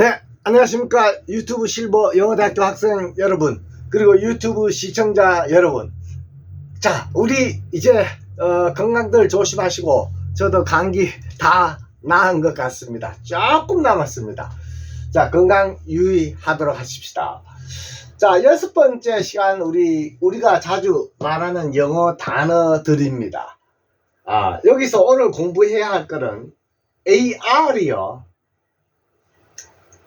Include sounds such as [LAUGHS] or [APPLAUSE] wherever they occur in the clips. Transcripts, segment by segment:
네, 안녕하십니까. 유튜브 실버 영어대학교 학생 여러분, 그리고 유튜브 시청자 여러분. 자, 우리 이제, 어, 건강들 조심하시고, 저도 감기 다 나은 것 같습니다. 조금 남았습니다. 자, 건강 유의하도록 하십시다. 자, 여섯 번째 시간, 우리, 우리가 자주 말하는 영어 단어들입니다. 아, 여기서 오늘 공부해야 할 거는 AR이요.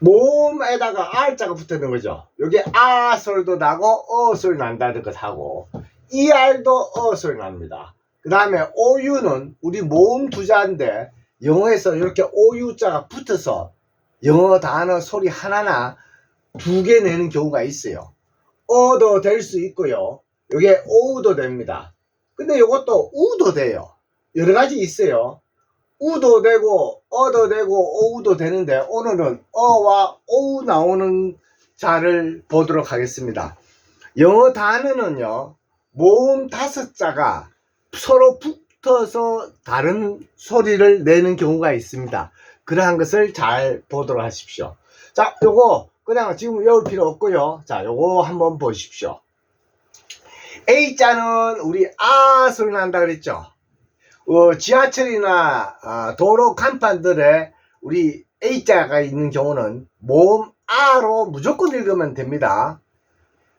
모음에다가 R자가 붙어 있는 거죠. 여기 아 소리도 나고 어 소리 난다는 것하고 ER도 어 소리 납니다. 그 다음에 OU는 우리 모음 두자인데 영어에서 이렇게 OU자가 붙어서 영어 단어 소리 하나나 두 개 내는 경우가 있어요. 어도 될 수 있고요. 이게 오우도 됩니다. 근데 이것도 우도 돼요. 여러 가지 있어요. 우도 되고 어도 되고 오우도 되는데 오늘은 어와 오우 나오는 자를 보도록 하겠습니다. 영어 단어는요 모음 다섯 자가 서로 붙어서 다른 소리를 내는 경우가 있습니다. 그러한 것을 잘 보도록 하십시오. 자, 요거 그냥 지금 외울 필요 없고요. 자, 요거 한번 보십시오. A자는 우리 아 소리 난다 그랬죠. 어, 지하철이나 아, 도로 간판들에 우리 A자가 있는 경우는 모음 아로 무조건 읽으면 됩니다.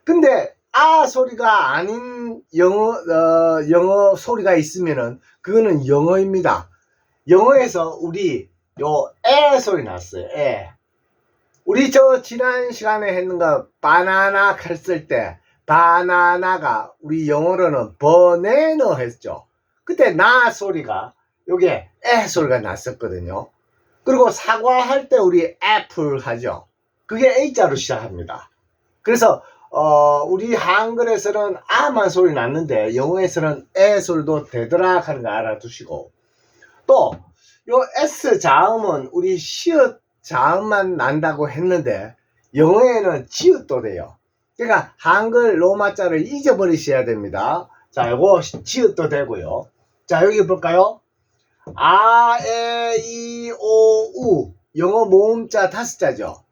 근데 아 소리가 아닌 영어 어, 영어 소리가 있으면은 그거는 영어입니다. 영어에서 우리 요 에 소리 났어요. 에. 우리 저 지난 시간에 했는가 바나나 했을 때 바나나가 우리 영어로는 버네너 했죠. 그때 나 소리가 요게 에 소리가 났었거든요. 그리고 사과할 때 우리 애플 하죠. 그게 A자로 시작합니다. 그래서 어, 우리 한글에서는 아만 소리 났는데 영어에서는 에 소리도 되더라 하는 거 알아두시고 또 요 S 자음은 우리 시읒 자음만 난다고 했는데 영어에는 지읒도 돼요. 그러니까 한글 로마자를 잊어버리셔야 됩니다. 자, 요거 지읒도 되고요. 자, 여기 볼까요? 아, 에, 이, 오, 우. 영어 모음자 다섯 자죠.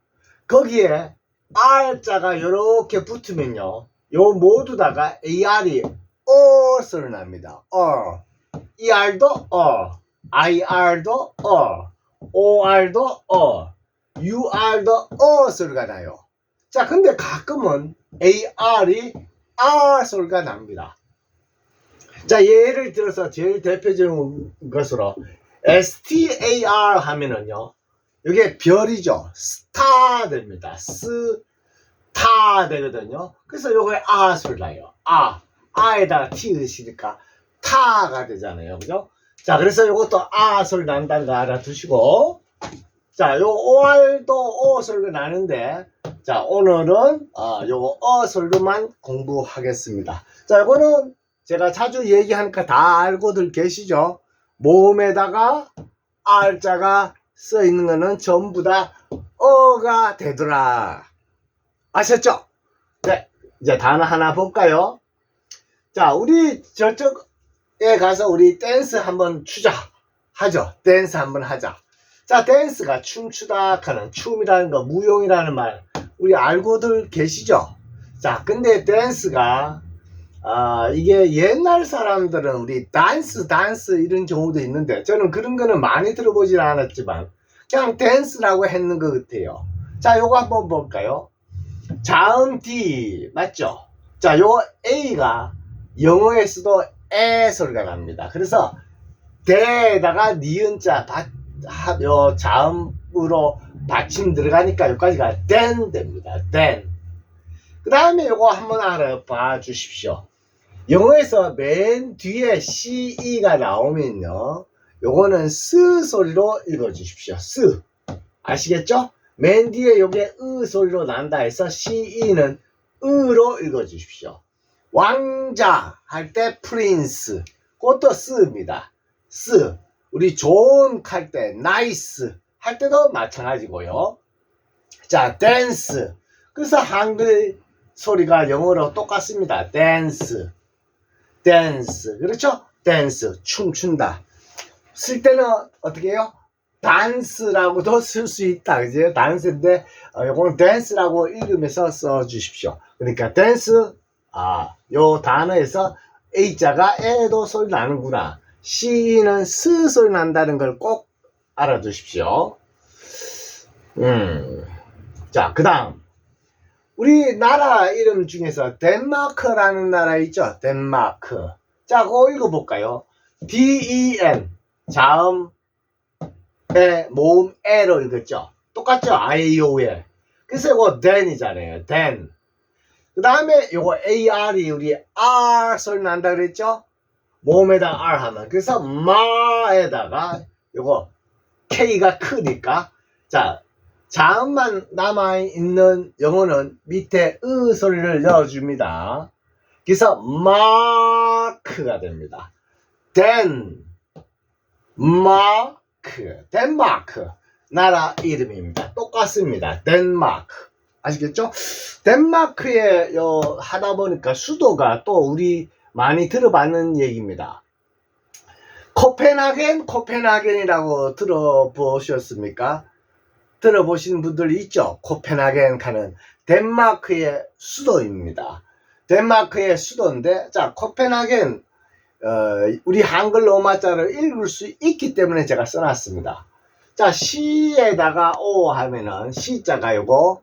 거기에 R자가 이렇게 붙으면요. 요 모두 다가 AR이 어 소리 납니다. 어. ER도 어. IR도 어. OR도 어. UR도 어 소리가 나요. 자, 근데 가끔은 AR이 R 소리가 납니다. 자, 예를 들어서 제일 대표적인 것으로 STAR 하면은요. 이게 별이죠. 스타 됩니다. 스타 되거든요. 그래서 요거에 아 소리 나요. 아. 아에다가 티 으시니까 타가 되잖아요. 그죠? 자, 그래서 요것도 아 소리 난다는 거 알아두시고. 자, 요 OR도 오 소리가 나는데, 자, 오늘은, 아, 요거 어 소리로만 공부하겠습니다. 자, 요거는 제가 자주 얘기하니까 다 알고들 계시죠? 모음에다가 R자가 써 있는 거는 전부 다 어가 되더라. 아셨죠? 네. 이제 단어 하나 볼까요? 자, 우리 저쪽에 가서 우리 댄스 한번 추자. 하죠. 댄스 한번 하자. 자, 댄스가 춤추다 하는 춤이라는 거, 무용이라는 말, 우리 알고들 계시죠? 자, 근데 댄스가, 아, 이게 옛날 사람들은 우리 댄스, 댄스 이런 경우도 있는데, 저는 그런 거는 많이 들어보진 않았지만, 그냥 댄스라고 했는 것 같아요. 자, 요거 한번 볼까요? 자음 D, 맞죠? 자, 요 A가 영어에서도 에 소리가 납니다. 그래서, 대에다가 니은자, 자음으로 받침 들어가니까 여기까지가 then 됩니다. then. 그 다음에 요거 한번 알아봐 주십시오. 영어에서 맨 뒤에 CE가 나오면요. 요거는 스 소리로 읽어 주십시오. 스. 아시겠죠? 맨 뒤에 요게 으 소리로 난다 해서 CE는 으로 읽어 주십시오. 왕자 할 때 프린스. 그것도 스입니다. 스. 우리 좋은 할 때 나이스 할 때도 마찬가지고요. 자, 댄스. 그래서 한글 소리가 영어로 똑같습니다. 댄스. 댄스. 그렇죠? 댄스. 춤춘다. 쓸 때는 어떻게 해요? 단스라고도 쓸 수 있다. 그지? 단스인데, 어, 요거는 댄스라고 읽으면서 써 주십시오. 그러니까 댄스, 아, 요 단어에서 A자가 에도 소리 나는구나. C는 스 소리 난다는 걸 꼭 알아두십시오. 음. 자, 그 다음. 우리 나라 이름 중에서 덴마크라는 나라 있죠? 덴마크. 자, 그거 읽어볼까요? D-E-N. 자음, 에, 모음, 에로 읽었죠? 똑같죠? I-O-U-에. 그래서 이거 den이잖아요. den. 그 다음에 요거 AR이 우리 R 소리 난다 그랬죠? 모음에다 R 하면. 그래서 마에다가 요거 K가 크니까. 자, 자음만 남아있는 영어는 밑에 으 소리를 넣어줍니다. 그래서 마크가 됩니다. 덴, 마크, 덴마크. 나라 이름입니다. 똑같습니다. 덴마크. 아시겠죠? 덴마크에 요 하다 보니까 수도가 또 우리 많이 들어봤는 얘기입니다. 코펜하겐, 코펜하겐이라고 들어보셨습니까? 들어보신 분들 있죠? 코펜하겐 가는 덴마크의 수도입니다. 덴마크의 수도인데, 자, 코펜하겐, 어, 우리 한글 로마자를 읽을 수 있기 때문에 제가 써놨습니다. 자, 시에다가 오 하면은 시자가 요거,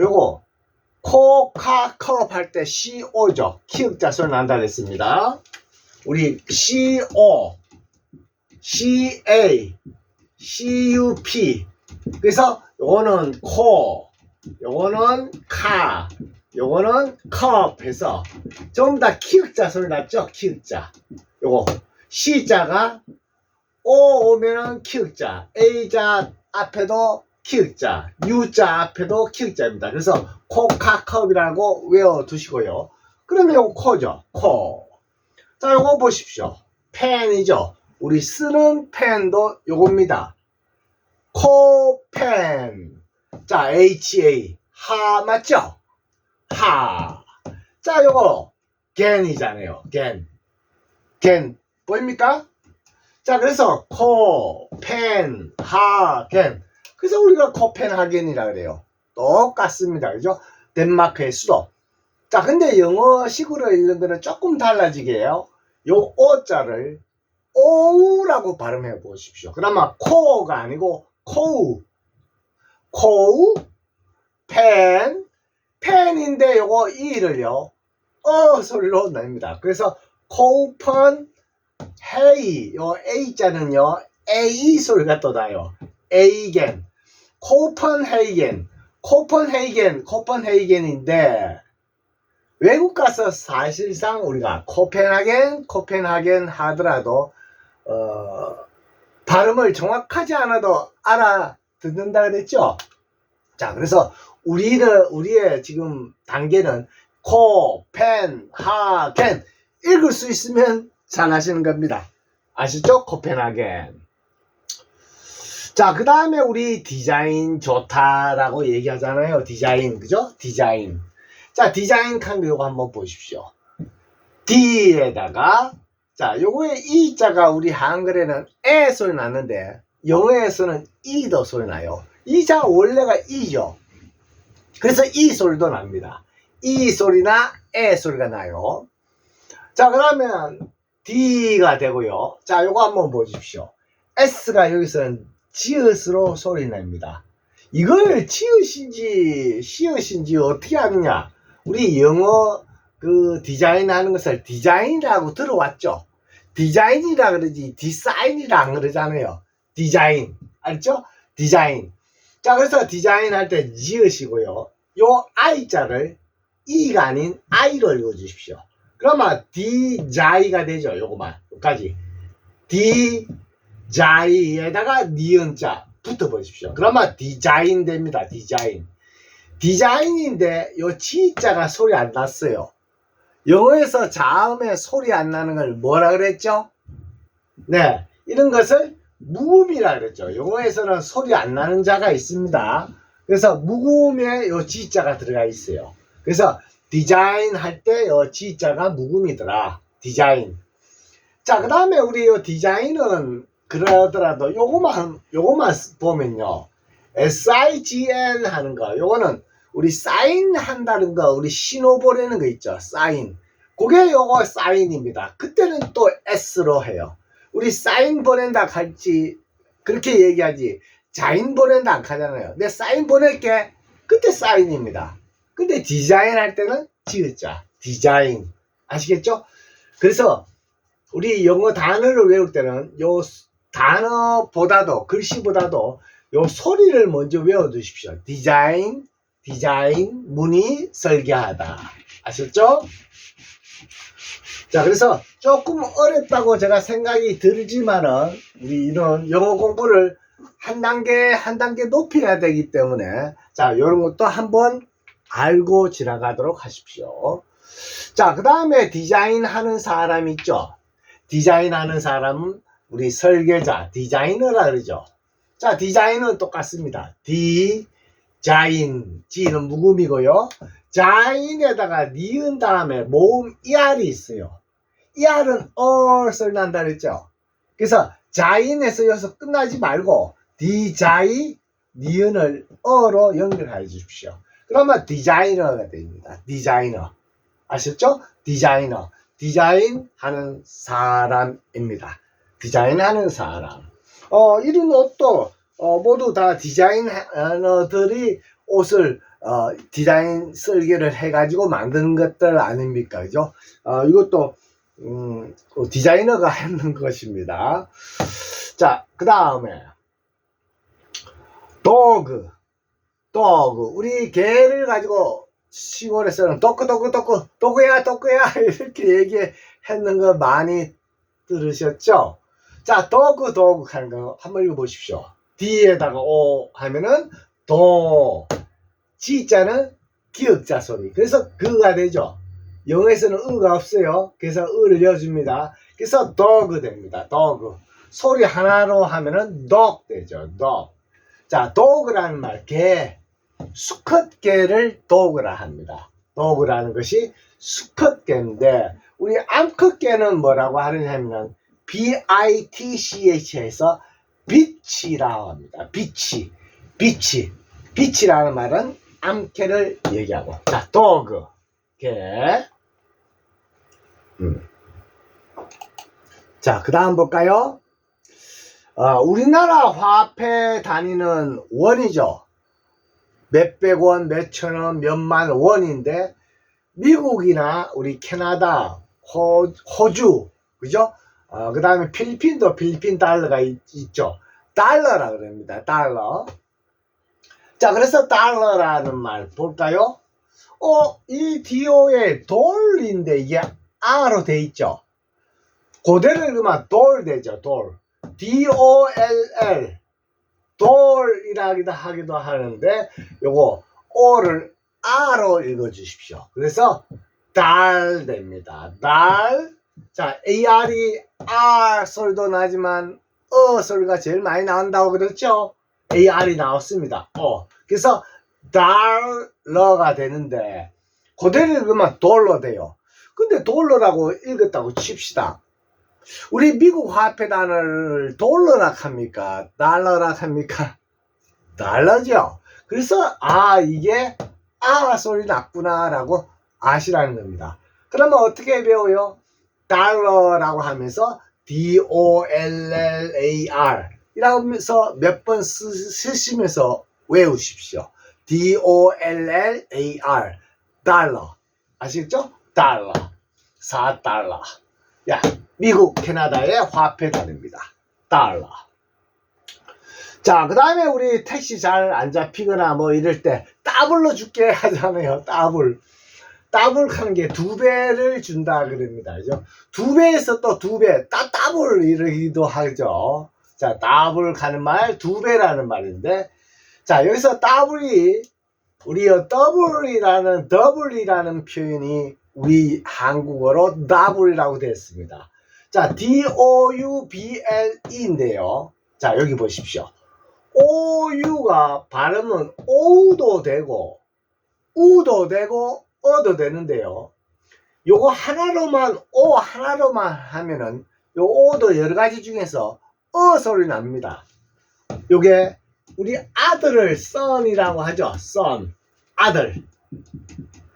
요거, 코카 컵 할 때 CO죠. 키읔자 소리 난다 그랬습니다. 우리 CO, CA, CUP. 그래서 요거는 코, 요거는 카, 요거는 컵 해서 전부 다 키읔자 소리 났죠? 키읔자. 요거 C자가 O 오면은 키읔자, A자 앞에도 키읔자, U자 앞에도 키읔자입니다. 그래서 코카컵이라고 외워두시고요. 그러면 요거 코죠. 코. 자, 요거 보십시오. 펜이죠. 우리 쓰는 펜도 요겁니다. 코펜. 자, HA. 하, 맞죠? 하. 자, 요거, 겐이잖아요. 겐. 겐. 보입니까? 자, 그래서, 코, 펜, 하, 겐. 그래서 우리가 코펜하겐이라 그래요. 똑같습니다. 그죠? 덴마크의 수도. 자, 근데 영어식으로 읽는 거는 조금 달라지게 해요. 요 오자를 오우라고 발음해 보십시오. 그나마 코가 아니고 코우. 코우, 펜, 펜인데 요거 이를요. 어 소리로 냅니다. 그래서 코펀 헤이 요 A자는요. A 소리가 또 나요. 에이겐. 코펀헤이겐. 코펀헤이겐. 코펀헤이겐인데 외국 가서 사실상 우리가 코펜하겐, 코펜하겐 하더라도 어, 발음을 정확하지 않아도 알아듣는다 그랬죠. 자, 그래서 우리를 우리의 지금 단계는 코, 펜, 하, 겐 읽을 수 있으면 잘 하시는 겁니다. 아시죠? 코펜하겐. 자, 그 다음에 우리 디자인 좋다라고 얘기하잖아요. 디자인, 그죠? 디자인. 자, 디자인 칸 요거 한번 보십시오. D에다가, 자, 요거의 E자가 우리 한글에는 에 소리 나는데, 영어에서는 E도 소리 나요. 이 자 원래가 E죠. 그래서 E 소리도 납니다. E 소리나 에 소리가 나요. 자, 그러면 D가 되고요. 자, 요거 한번 보십시오. S가 여기서는 지읒으로 소리 납니다. 이걸 지읒인지 시읒인지 어떻게 하느냐? 우리 영어 그 디자인 하는 것을 디자인이라고 들어왔죠? 디자인이라 그러지 디사인이라 안 그러잖아요. 디자인. 알죠? 디자인. 자, 그래서 디자인 할 때 지읒이고요. 요 I자를 E가 아닌 I로 읽어주십시오. 그러면 디자이가 되죠. 요거만. 여기까지. 디자이에다가 니은자 붙어보십시오. 그러면 디자인 됩니다. 디자인. 디자인인데 요 지자가 소리 안 났어요. 영어에서 자음에 소리 안 나는 걸 뭐라 그랬죠? 네. 이런 것을 무음이라 그랬죠. 영어에서는 소리 안 나는 자가 있습니다. 그래서 무음에 요 지자가 들어가 있어요. 그래서 디자인 할 때 요 지자가 무음이더라. 디자인. 자, 그 다음에 우리 요 디자인은 그러더라도 요거만 요거만 보면요. SIGN 하는 거 요거는 우리 사인 한다는 거 우리 신호 보내는 거 있죠. 사인. 그게 요거 사인입니다. 그때는 또 S로 해요. 우리 사인 보낸다 할지 그렇게 얘기하지. 자인 보낸다 안 하잖아요. 내 사인 보낼게. 그때 사인입니다. 근데 디자인 할 때는 지읒자. 디자인. 아시겠죠? 그래서 우리 영어 단어를 외울 때는 요 단어보다도 글씨보다도 요 소리를 먼저 외워 두십시오. 디자인, 디자인, 문이 설계하다. 아셨죠? 자, 그래서 조금 어렵다고 제가 생각이 들지만은 우리 이런 영어 공부를 한 단계 한 단계 높여야 되기 때문에 자, 이런 것도 한번 알고 지나가도록 하십시오. 자, 그 다음에 디자인하는 사람 있죠? 디자인하는 사람은 우리 설계자, 디자이너라 그러죠. 자, 디자인은 똑같습니다. 디 자인, 지는 묵음이고요. 자인에다가 니은 다음에 모음 ER이 있어요. ER은 얼설 난다 그랬죠. 그래서 자인에서 여기서 끝나지 말고 디자이, 니은을 어로 연결해 주십시오. 그러면 디자이너가 됩니다. 디자이너. 아셨죠? 디자이너. 디자인 하는 사람입니다. 디자인 하는 사람. 어, 이런 옷도 어, 모두 다 디자이너들이 옷을 어, 디자인 설계를 해가지고 만드는 것들 아닙니까? 그죠? 어, 이것도 음, 그 디자이너가 [LAUGHS] 하는 것입니다. 자, 그 다음에 도그, 도그. 우리 개를 가지고 시골에서는 도크 도크 도크 도그야 도그야 [LAUGHS] 이렇게 얘기했는 거 많이 들으셨죠? 자, 도그 도그 하는 거 한번 읽어보십시오. D에다가 O 하면은 도, G자는 기역자 소리. 그래서 그가 되죠. 영어에서는 의가 없어요. 그래서 의를 넣어줍니다. 그래서 dog 됩니다. dog. 소리 하나로 하면은 dog 되죠. dog. 자, dog라는 말, 개. 수컷 개를 dog라 합니다. dog라는 것이 수컷 개인데, 우리 암컷 개는 뭐라고 하느냐면, B-I-T-C-H에서 비치라고 합니다. 비치. 비치. 비치라는 말은 암개를 얘기하고. 자, dog. 개. 음. 자, 그 다음 볼까요? 어, 우리나라 화폐 단위는 원이죠. 몇백 원, 몇천 원, 몇만 원인데, 미국이나 우리 캐나다, 호, 호주, 그죠? 어, 그 다음에 필리핀도 필리핀 달러가 있, 죠 달러라 그럽니다. 달러. 자, 그래서 달러라는 말 볼까요? 어, 이 DO에 돌인데 이게 R로 돼 있죠. 고대를 읽으면 돌 되죠. 돌. D-O-L-L. 돌이라기도 하기도 하는데 요거 O를 R로 읽어 주십시오. 그래서 달 됩니다. 달. 자, AR이 R 소리도 나지만 어 소리가 제일 많이 나온다고 그랬죠? AR이 나왔습니다. 어. 그래서 달러가 되는데 그대로 읽으면 돌로 돼요. 근데 돌러라고 읽었다고 칩시다. 우리 미국 화폐 단어를 돌러락 합니까? 달러락 합니까? [LAUGHS] 달러죠. 그래서 아 이게 아 소리 났구나라고 아시라는 겁니다. 그러면 어떻게 배워요? 달러라고 하면서 D-O-L-L-A-R 이라면서 몇 번 쓰시면서 외우십시오. D-O-L-L-A-R 달러 아시겠죠? 달러 4달러 야 미국 캐나다의 화폐 단위입니다. 달러 자, 그 다음에 우리 택시 잘 안 잡히거나 뭐 이럴 때 따블로 줄게 하잖아요. 따블. 따블 하는 게 두 배를 준다 그럽니다. 그죠? 두 배에서 또 두 배, 따, 따블 이러기도 하죠. 자, 따블 가는 말, 두 배라는 말인데, 자, 여기서 따블이, 우리 더블이라는, 더블이라는 표현이 우리 한국어로 더블이라고 되었습니다. 자, D-O-U-B-L-E인데요. 자, 여기 보십시오. OU가 발음은 OU도 되고, 우도 되고, 어도 되는데요. 요거 하나로만, O 하나로만 하면은, 요 O도 여러 가지 중에서 어 소리 납니다. 요게 우리 아들을 son이라고 하죠. son. 아들.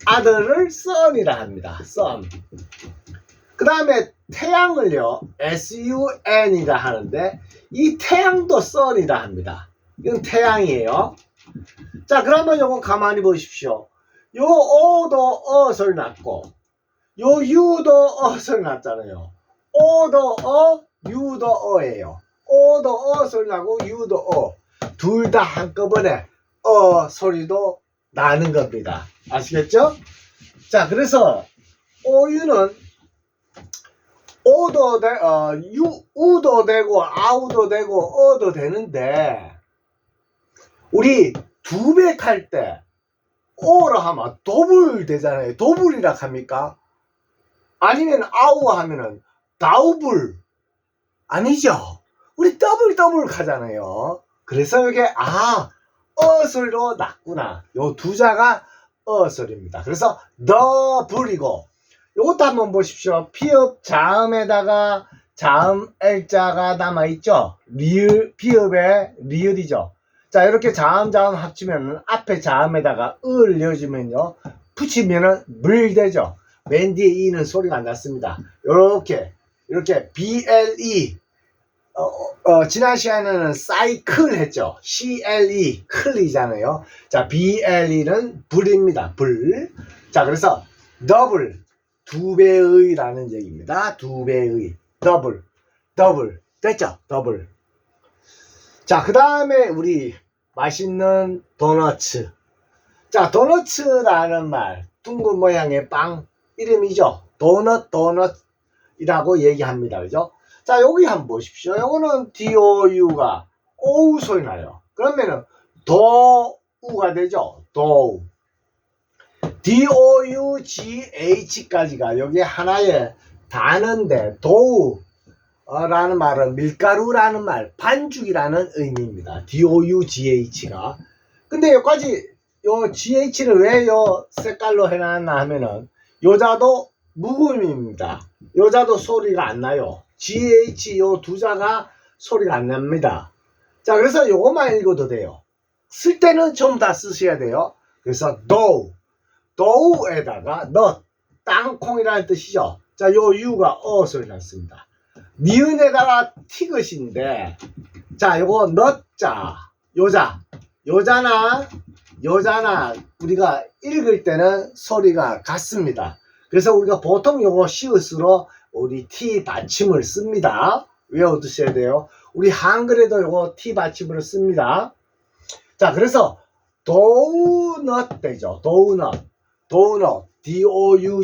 아들을 son이라 합니다. son. 그 다음에 태양을요, sun이라 하는데, 이 태양도 son이라 합니다. 이건 태양이에요. 자, 그러면 요거 가만히 보십시오. 요 오도 어 소리 났고, 요 유도 어 소리 났잖아요. 오도 어, 유도 어예요. 오도 어 소리 나고 유도 어. 둘 다 한꺼번에 어 소리도 나는 겁니다. 아시겠죠? 자, 그래서 오유는 오도 되, 어, 유, 우도 되고 아우도 되고 어도 되는데 우리 두백할 때 오라 하면 도불 되잖아요. 도불이라 합니까? 아니면 아우 하면은 다우불 아니죠. 우리 더블 더블 가잖아요. 그래서 이게 아, 어 소리로 났구나. 요 두 자가 어 소리입니다. 그래서 더불이고 요것도 한번 보십시오. 피읍 자음에다가 자음 L자가 남아있죠? 리을, 피읍에 리을이죠? 자, 이렇게 자음, 자음 합치면 앞에 자음에다가 을 넣어주면요. 붙이면은 물 되죠? 맨 뒤에 이는 소리가 안 났습니다. 요렇게, 이렇게 BLE, 어, 어, 지난 시간에는 사이클 했죠? CLE, 클이잖아요. 자, BLE는 불입니다. 불. 자, 그래서 더블, 두 배의 라는 얘기입니다. 두 배의. 더블. 더블. 됐죠? 더블. 자, 그 다음에 우리 맛있는 도너츠. 자, 도너츠라는 말. 둥근 모양의 빵 이름이죠. 도넛, 도넛이라고 얘기합니다. 그죠? 자, 여기 한번 보십시오. 요거는 DOU가 오우 소리 나요. 그러면은 도우가 되죠. 도우. D-O-U-G-H까지가 여기 하나의 단어인데 도우 라는 말은 밀가루라는 말, 반죽이라는 의미입니다. D-O-U-G-H가. 근데 여기까지 요 GH를 왜 요 색깔로 해놨나 하면은 요자도 묵음입니다. 요자도 소리가 안 나요. GH 요 두 자가 소리가 안 납니다. 자, 그래서 요것만 읽어도 돼요. 쓸 때는 좀다 쓰셔야 돼요. 그래서 dough. 도우에다가 넛, 땅콩이라는 뜻이죠. 자, 요 유가 어 소리 났습니다. 니은에다가 티긋인데, 자, 요거 넛자, 요자, 요자나, 요자나 우리가 읽을 때는 소리가 같습니다. 그래서 우리가 보통 요거 시옷으로 우리 티 받침을 씁니다. 외워두셔야 돼요. 우리 한글에도 요거 티 받침을 씁니다. 자, 그래서 도넛 되죠. 도넛. 도넛, D-O-U-G-H-N-U-T.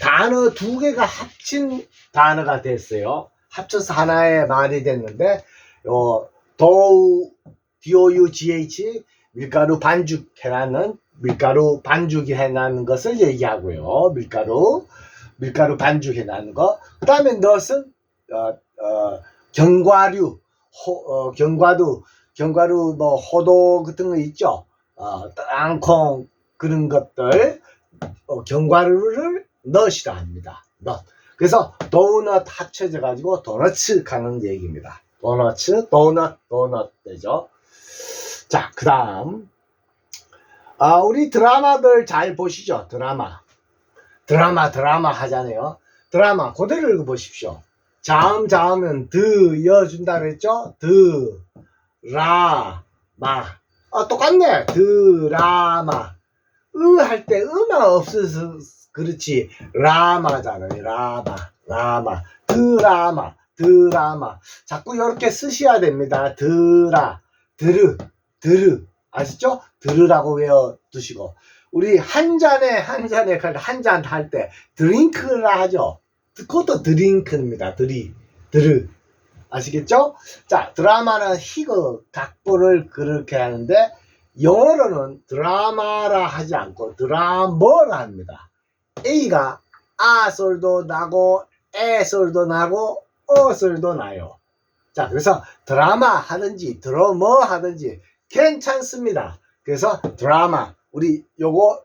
단어 두 개가 합친 단어가 됐어요. 합쳐서 하나의 말이 됐는데, 요, 도우, D-O-U-G-H, 밀가루 반죽 해놨는, 밀가루 반죽이 해놨는 것을 얘기하고요. 밀가루, 밀가루 반죽 해놨는 거. 그 다음에 넛은, 어, 어, 견과류, 호, 어, 견과류, 견과류, 뭐, 호도 같은 거 있죠? 어, 땅콩 그런 것들 어, 견과류를 넣으시라 합니다. 넛. 그래서 도넛 합쳐져 가지고 도너츠 가는 얘기입니다. 도너츠, 도넛, 도넛 되죠. 자, 그다음 아, 우리 드라마들 잘 보시죠. 드라마. 드라마 드라마 하잖아요. 드라마 그대로 읽어 보십시오. 자음 자음은 드 이어준다 그랬죠? 드, 라, 마. 아, 똑같네. 드라마. 으 할때 으만 없어서 그렇지. 라마잖아요. 라마. 라마. 드라마. 드라마. 자꾸 이렇게 쓰셔야 됩니다. 드라. 드르. 드르. 아시죠? 드르라고 외워두시고. 우리 한 잔에 한 잔에 한 잔 할 때 드링크라 하죠. 그것도 드링크입니다. 드리. 드르. 아시겠죠? 자, 드라마는 희극, 각본을 그렇게 하는데, 영어로는 드라마라 하지 않고 드라머라 합니다. A가 아 소리도 나고, 에 소리도 나고, 어 소리도 나요. 자, 그래서 드라마 하든지, 드러머 하든지 괜찮습니다. 그래서 드라마, 우리 요거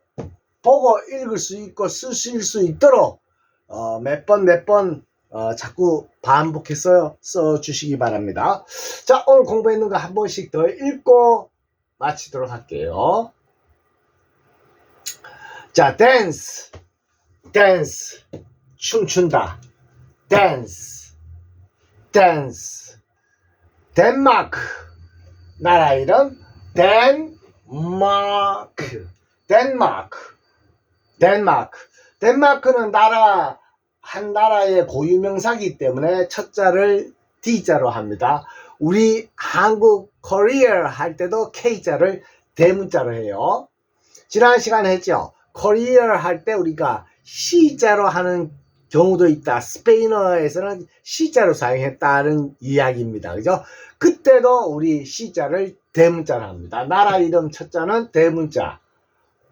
보고 읽을 수 있고 쓰실 수 있도록 어, 몇 번, 몇번 어, 자꾸 반복해서 써주시기 바랍니다. 자, 오늘 공부했는 거 한 번씩 더 읽고 마치도록 할게요. 자, 댄스, 댄스, 춤춘다, 댄스, 댄스, 덴마크, 나라 이름, 덴마크, 덴마크, 덴마크. 덴마크는 나라, 한 나라의 고유명사기 때문에 첫 자를 D자로 합니다. 우리 한국 코리아 할 때도 K자를 대문자로 해요. 지난 시간에 했죠. 코리아 할때 우리가 C자로 하는 경우도 있다. 스페인어에서는 C자로 사용했다는 이야기입니다. 그죠? 그때도 우리 C자를 대문자로 합니다. 나라 이름 첫 자는 대문자.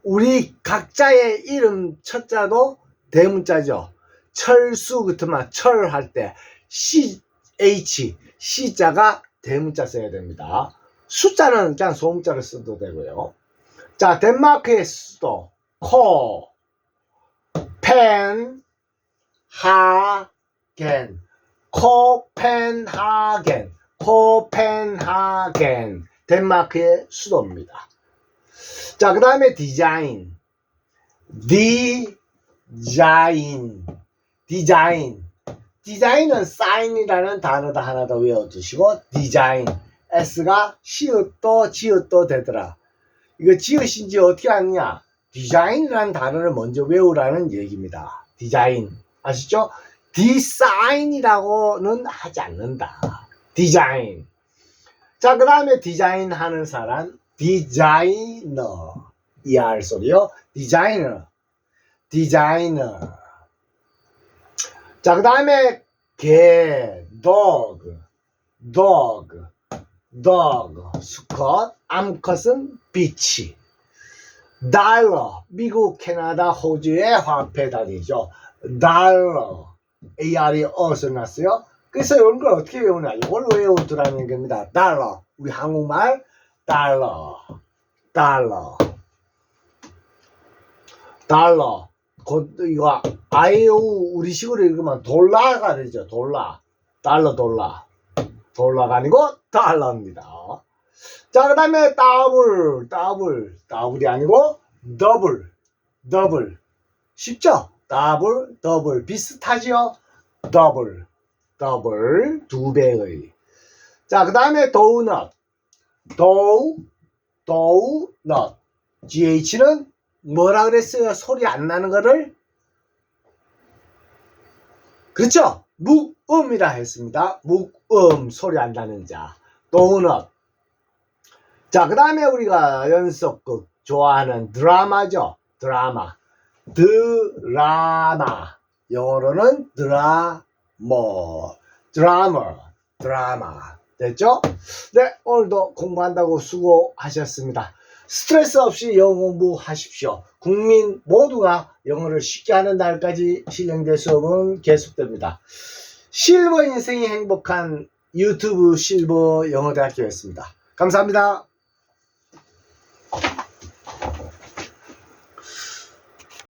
우리 각자의 이름 첫 자도 대문자죠. 철수 같으면 철할 때 C, H, C자가 대문자 써야 됩니다. 숫자는 그냥 소문자를 써도 되고요. 자, 덴마크의 수도 코, 펜, 하겐, 코펜하겐, 코펜하겐, 덴마크의 수도입니다. 자, 그 다음에 디자인, 디자인, 디자인. 디자인은 사인이라는 단어도 하나 더 외워두시고, 디자인. S가 시읒도 지읒도 되더라. 이거 지읒인지 어떻게 아느냐? 디자인이라는 단어를 먼저 외우라는 얘기입니다. 디자인. 아시죠? 디사인이라고는 하지 않는다. 디자인. 자, 그 다음에 디자인 하는 사람, 디자이너. 이해할 소리요? 디자이너. 디자이너. 자, 그 다음에 개, dog, dog, dog, 수컷, 암컷은 비치. 달러, 미국, 캐나다, 호주의 화폐 단위죠. 달러, AR이 어서 났어요. 그래서 이런 걸 어떻게 외우냐? 이걸 외우더라는 겁니다. 달러, 우리 한국말 달러, 달러, 달러. 곧 이거 아이오 우리식으로 읽으면 돌라가 되죠. 돌라, 달러, 돌라, 돌라가 아니고 달러입니다. 자, 그 다음에 더블, 더블, 더블이 아니고 더블, 더블. 쉽죠? 더블, 더블. 비슷하죠? 더블, 더블. 두 배의. 자, 그 다음에 도우넛. 도우, 도우넛. GH는 뭐라 그랬어요? 소리 안 나는 거를? 그렇죠? 묵음이라 했습니다. 묵음, 소리 안 나는 자. 도우넛. 자, 그 다음에 우리가 연속극 좋아하는 드라마죠. 드라마. 드라마. 영어로는 드라머. 드라머. 드라마. 됐죠? 네, 오늘도 공부한다고 수고하셨습니다. 스트레스 없이 영어 공부하십시오. 국민 모두가 영어를 쉽게 하는 날까지 실행될 수업은 계속됩니다. 실버 인생이 행복한 유튜브 실버 영어대학교였습니다. 감사합니다. Thank you.